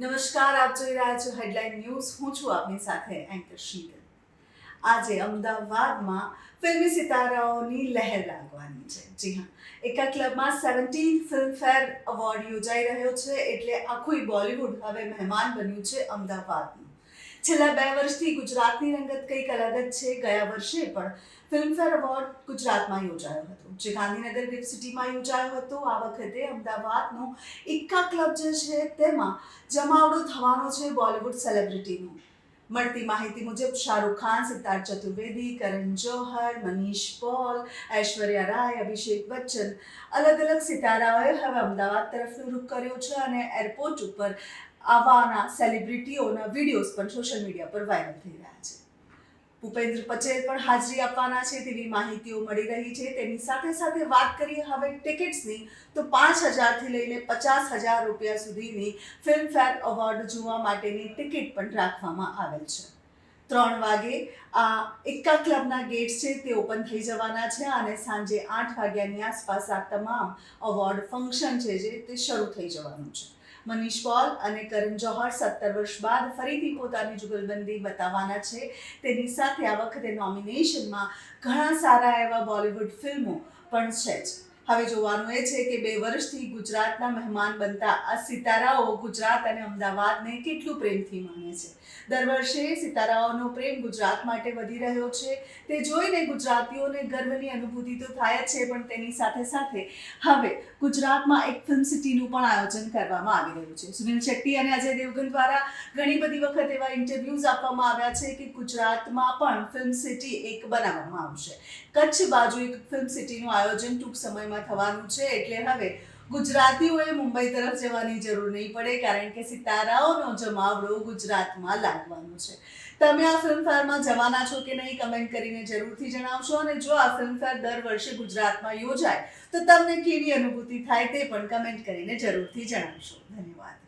નમસ્કાર, આપ જોઈ રહ્યા છો હેડલાઇન ન્યૂઝ હું છું આપની સાથે એન્કર શીતલ આજે અમદાવાદમાં ફિલ્મી સિતારાઓની લહેર લાગવાની છે. જી હા, એકા ક્લબમાં સેવન્ટીન ફિલ્મફેર એવોર્ડ યોજાઈ રહ્યો છે એટલે આખું બોલિવૂડ હવે મહેમાન બન્યું છે અમદાવાદનું છેલ્લા બે વર્ષથી ગુજરાતની રંગત કંઈક અલગ જ છે, ગયા વર્ષે પણ ફિલ્મફેર એવોર્ડ ગુજરાતમાં યોજાયો હતો. જે ગાંધીનગર ગિફ્ટ સિટીમાં યોજાયો હતો. આ વખતે અમદાવાદનો એકા ક્લબ જે છે તેમાં જમાવડો થવાનો છે બોલિવૂડ સેલિબ્રિટીનું. મળતી માહિતી મુજબ શાહરૂખ ખાન, સિદ્ધાર્થ ચતુર્વેદી, કરણ જોહર, મનીષ પોલ, ઐશ્વર્યા રાય, અભિષેક બચ્ચન અલગ અલગ સિતારાઓએ હવે અમદાવાદ તરફનું રૂખ કર્યો છે અને એરપોર્ટ ઉપર આવવાના સેલિબ્રિટીઓના વિડીયોઝ પણ સોશિયલ મીડિયા પર વાયરલ થઈ રહ્યા છે. ભૂપેન્દ્ર પટેલ પણ હાજરી આપવાના છે, તેવી માહિતીઓ મળી રહી છે. તેની સાથે સાથે વાત કરીએ હવે ટિકિટ્સની, તો પાંચ હજારથી લઈને પચાસ હજાર રૂપિયા સુધીની ફિલ્મફેર એવોર્ડ જોવા માટેની ટિકિટ પણ રાખવામાં આવેલ છે. ત્રણ વાગે આ એક્કા ક્લબના ગેટ્સ છે, તે ઓપન થઈ જવાના છે અને સાંજે આઠ વાગ્યાની આસપાસ આ તમામ અવોર્ડ ફંક્શન છે જે તે શરૂ થઈ જવાનું છે. મનીષ પોલ અને કરણ જોહર સત્તર વર્ષ બાદ ફરીથી પોતાની જુગલબંધી બતાવવાના છે. તેની સાથે આ વખતે નોમિનેશનમાં ઘણા સારા એવા બોલિવૂડ ફિલ્મો પણ છે જ. હવે જોવાનું એ છે કે બે વર્ષથી ગુજરાતના મહેમાન બનતા આ સિતારાઓ ગુજરાત અને અમદાવાદને કેટલું પ્રેમથી માને છે. દર વર્ષે સિતારાઓનો પ્રેમ ગુજરાત માટે વધી રહ્યો છે. તે જોઈને ગુજરાતીઓને ગર્વની અનુભૂતિ તો થાય જ છે, પણ તેની સાથે સાથે હવે ગુજરાતમાં એક ફિલ્મ સિટીનું પણ આયોજન કરવામાં આવી રહ્યું છે. સુનિલ શેટ્ટી અને અજય દેવગન દ્વારા ઘણી બધી વખત એવા ઇન્ટરવ્યૂઝ આપવામાં આવ્યા છે કે ગુજરાતમાં પણ ફિલ્મ સિટી એક બનાવવામાં આવશે. કચ્છ બાજુ એક ફિલ્મ સિટીનું આયોજન ટૂંક સમયમાં થવાનું છે એટલે હવે ગુજરાતીઓએ મુંબઈ તરફ જવાની જરૂર નહીં પડે, કારણ કે સિતારાઓનો જમાવડો ગુજરાતમાં લાગવાનો છે. તમે આ ફિલ્મફેરમાં જવાના છો કે નહીં, કમેન્ટ કરીને જરૂરથી જણાવશો અને જો આ ફિલ્મફેર દર વર્ષે ગુજરાતમાં યોજાય, તો તમને કેવી અનુભૂતિ થાય તે પણ કમેન્ટ કરીને જરૂરથી જણાવશો. ધન્યવાદ.